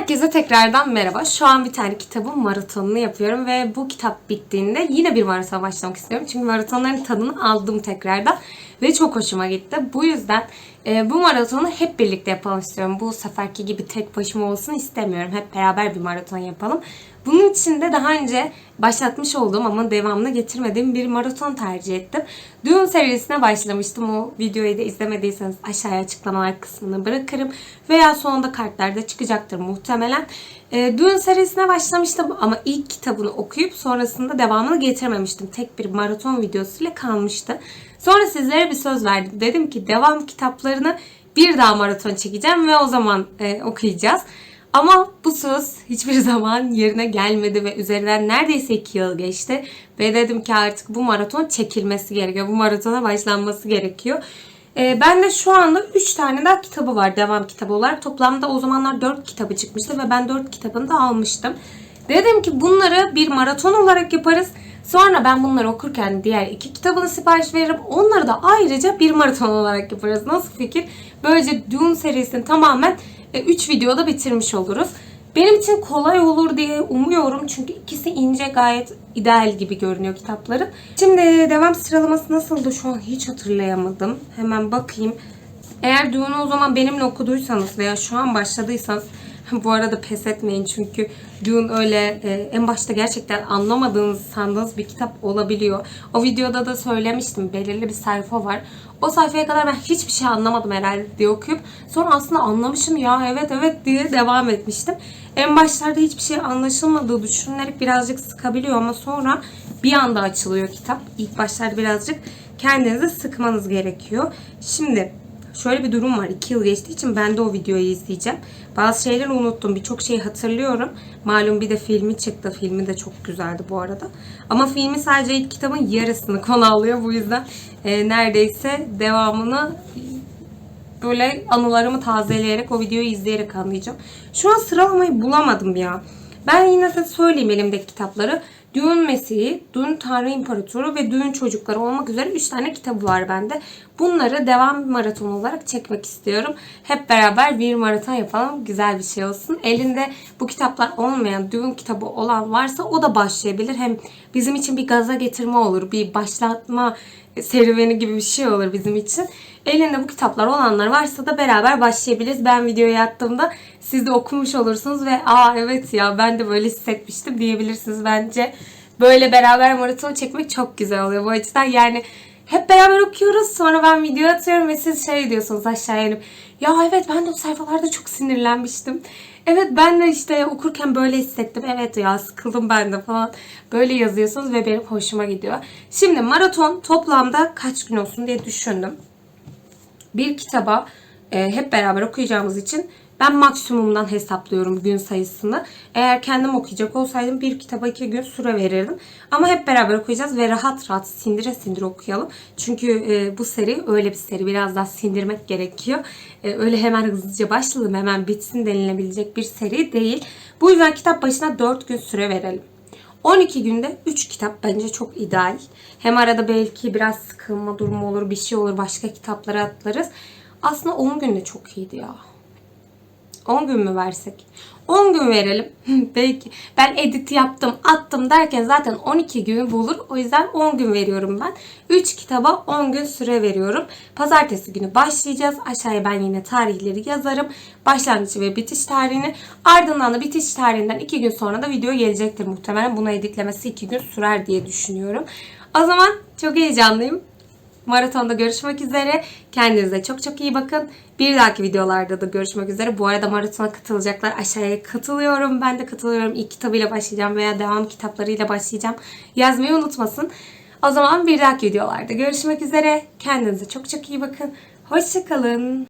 Herkese tekrardan merhaba. Şu an bir tane kitabın maratonunu yapıyorum ve bu kitap bittiğinde yine bir maraton başlamak istiyorum. Çünkü maratonların tadını aldım tekrardan ve çok hoşuma gitti. Bu yüzden e, bu maratonu hep birlikte yapalım istiyorum. Bu seferki gibi tek başıma olsun istemiyorum. Hep beraber bir maraton yapalım. Bunun için de daha önce başlatmış olduğum ama devamını getirmediğim bir maraton tercih ettim. Dune serisine başlamıştım. O videoyu da izlemediyseniz aşağıya açıklamalar kısmına bırakırım. Veya sonunda kartlarda çıkacaktır muhtemelen. E, Dune serisine başlamıştım ama ilk kitabını okuyup sonrasında devamını getirmemiştim. Tek bir maraton videosuyla kalmıştı. Sonra sizlere bir söz verdim. Dedim ki devam kitaplarını bir daha maraton çekeceğim ve o zaman e, okuyacağız. Ama bu söz hiçbir zaman yerine gelmedi ve üzerinden neredeyse 2 yıl geçti. Ve dedim ki artık bu maraton çekilmesi gerekiyor. Bu maratona başlanması gerekiyor. Ee, ben de şu anda 3 tane daha kitabı var devam kitabı olarak. Toplamda o zamanlar 4 kitabı çıkmıştı ve ben 4 kitabını da almıştım. Dedim ki bunları bir maraton olarak yaparız. Sonra ben bunları okurken diğer iki kitabını sipariş veririm. Onları da ayrıca bir maraton olarak yaparız. Nasıl fikir? Böylece Dune serisini tamamen 3 videoda bitirmiş oluruz. Benim için kolay olur diye umuyorum. Çünkü ikisi ince gayet ideal gibi görünüyor kitapları. Şimdi devam sıralaması nasıldı şu an hiç hatırlayamadım. Hemen bakayım. Eğer Dune'u o zaman benimle okuduysanız veya şu an başladıysanız bu arada pes etmeyin çünkü Dune öyle e, en başta gerçekten anlamadığınız sandığınız bir kitap olabiliyor. O videoda da söylemiştim belirli bir sayfa var. O sayfaya kadar ben hiçbir şey anlamadım herhalde diye okuyup sonra aslında anlamışım ya evet evet diye devam etmiştim. En başlarda hiçbir şey anlaşılmadığı düşünülerek birazcık sıkabiliyor ama sonra bir anda açılıyor kitap. İlk başlarda birazcık kendinizi sıkmanız gerekiyor. Şimdi şöyle bir durum var. 2 yıl geçtiği için ben de o videoyu izleyeceğim. Bazı şeyleri unuttum. Birçok şeyi hatırlıyorum. Malum bir de filmi çıktı. Filmi de çok güzeldi bu arada. Ama filmi sadece ilk kitabın yarısını konu alıyor. Bu yüzden e, neredeyse devamını böyle anılarımı tazeleyerek o videoyu izleyerek anlayacağım. Şu an sıralamayı bulamadım ya. Ben yine de söyleyeyim elimdeki kitapları. Dune Mesih'i, Dune Tanrı İmparatoru ve Dune Çocukları olmak üzere 3 tane kitabı var bende. Bunları devam maraton olarak çekmek istiyorum. Hep beraber bir maraton yapalım. Güzel bir şey olsun. Elinde bu kitaplar olmayan, Dune kitabı olan varsa o da başlayabilir. Hem bizim için bir gaza getirme olur. Bir başlatma serüveni gibi bir şey olur bizim için. Elinde bu kitaplar olanlar varsa da beraber başlayabiliriz. Ben videoyu attığımda siz de okumuş olursunuz ve aa evet ya ben de böyle hissetmiştim diyebilirsiniz bence. Böyle beraber maraton çekmek çok güzel oluyor bu açıdan. Yani hep beraber okuyoruz. Sonra ben video atıyorum ve siz şey diyorsunuz aşağıya inip. Ya evet ben de o sayfalarda çok sinirlenmiştim. Evet ben de işte okurken böyle hissettim. Evet ya sıkıldım ben de falan. Böyle yazıyorsunuz ve benim hoşuma gidiyor. Şimdi maraton toplamda kaç gün olsun diye düşündüm. Bir kitaba e, hep beraber okuyacağımız için ben maksimumdan hesaplıyorum gün sayısını. Eğer kendim okuyacak olsaydım bir kitaba iki gün süre verirdim. Ama hep beraber okuyacağız ve rahat rahat sindire sindire okuyalım. Çünkü e, bu seri öyle bir seri. Biraz daha sindirmek gerekiyor. E, öyle hemen hızlıca başladım hemen bitsin denilebilecek bir seri değil. Bu yüzden kitap başına 4 gün süre verelim. 12 günde 3 kitap bence çok ideal. Hem arada belki biraz sıkılma durumu olur, bir şey olur, başka kitaplara atlarız. Aslında 10 günde çok iyiydi ya. 10 gün mü versek? 10 gün verelim. Belki ben edit yaptım, attım derken zaten 12 gün bulur. O yüzden 10 gün veriyorum ben. 3 kitaba 10 gün süre veriyorum. Pazartesi günü başlayacağız. Aşağıya ben yine tarihleri yazarım. Başlangıç ve bitiş tarihini. Ardından da bitiş tarihinden 2 gün sonra da video gelecektir muhtemelen. Bunu editlemesi 2 gün sürer diye düşünüyorum. O zaman çok heyecanlıyım. Maratonda görüşmek üzere. Kendinize çok çok iyi bakın. Bir dahaki videolarda da görüşmek üzere. Bu arada maratona katılacaklar. Aşağıya katılıyorum. Ben de katılıyorum. İlk kitabıyla başlayacağım veya devam kitaplarıyla başlayacağım. Yazmayı unutmasın. O zaman bir dahaki videolarda görüşmek üzere. Kendinize çok çok iyi bakın. Hoşçakalın.